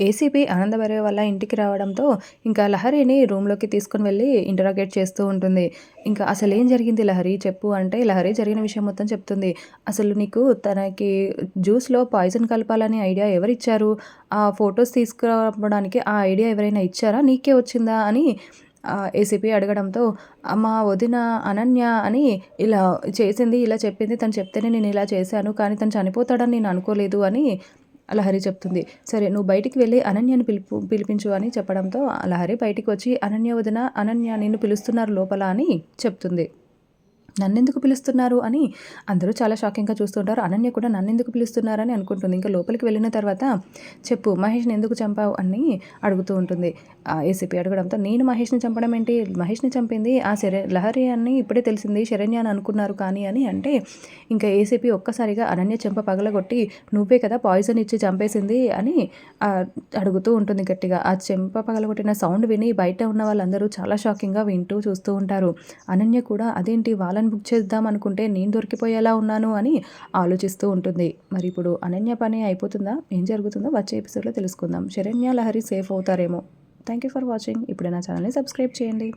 ACP ఆనందభైరవ వల్ల ఇంటికి రావడంతో ఇంకా లహరిని రూమ్లోకి తీసుకుని వెళ్ళి ఇంటరాగేట్ చేస్తూ ఉంటుంది. ఇంకా అసలు ఏం జరిగింది లహరి? చెప్పు అంటే లహరి జరిగిన విషయం మొత్తం చెప్తుంది. అసలు నీకు తనకి జ్యూస్లో పాయిజన్ కలపాలని ఐడియా ఎవరిచ్చారు? ఆ ఫొటోస్ తీసుకురావడానికి ఆ ఐడియా ఎవరైనా ఇచ్చారా? నీకే వచ్చిందా? అని ఏసీపీ అడగడంతో మా వదిన అనన్య అని ఇలా చేసింది ఇలా చెప్పింది తను చెప్తేనే నేను ఇలా చేశాను కానీ తను చనిపోతాడని నేను అనుకోలేదు అని అలహరి చెప్తుంది. సరే నువ్వు బయటికి వెళ్ళి అనన్యను పిలుపు పిలిపించు అని చెప్పడంతో అలహరి బయటికి వచ్చి అనన్య వదిన అనన్య నిన్ను పిలుస్తున్నారు లోపల అని చెప్తుంది. నన్నెందుకు పిలుస్తున్నారు అని అందరూ చాలా షాకింగ్గా చూస్తుంటారు అనన్య కూడా నన్నెందుకు పిలుస్తున్నారని అనుకుంటుంది. ఇంకా లోపలికి వెళ్ళిన తర్వాత చెప్పు మహేష్ని ఎందుకు చంపావు అని అడుగుతూ ఉంటుంది. ఏసీపీ అడగడంతో నేను మహేష్ని చంపడం ఏంటి? మహేష్ని చంపింది ఆ శర లహరి అని ఇప్పుడే తెలిసింది. శరణ్య అని అనుకున్నారు కానీ అని అంటే ఇంకా ఏసీపీ ఒక్కసారిగా అనన్య చెంప పగలగొట్టి నువ్వే కదా పాయిజన్ ఇచ్చి చంపేసింది అని అడుగుతూ ఉంటుంది గట్టిగా. ఆ చెంప పగలగొట్టిన సౌండ్ విని బయట ఉన్న వాళ్ళందరూ చాలా షాకింగ్గా వింటూ చూస్తూ ఉంటారు. అనన్య కూడా అదేంటి? వాళ్ళ వాళ్ళని బుక్ చేద్దాం అనుకుంటే నేను దొరికిపోయేలా ఉన్నాను అని ఆలోచిస్తూ ఉంటుంది. మరి ఇప్పుడు అనన్య పని అయిపోతుందా? ఏం జరుగుతుందో వచ్చే ఎపిసోడ్లో తెలుసుకుందాం. శరణ్య లహరి సేఫ్ అవుతారేమో. థ్యాంక్ యూ ఫర్ వాచింగ్ ఇప్పుడే నా ఛానల్ని సబ్స్క్రైబ్ చేయండి.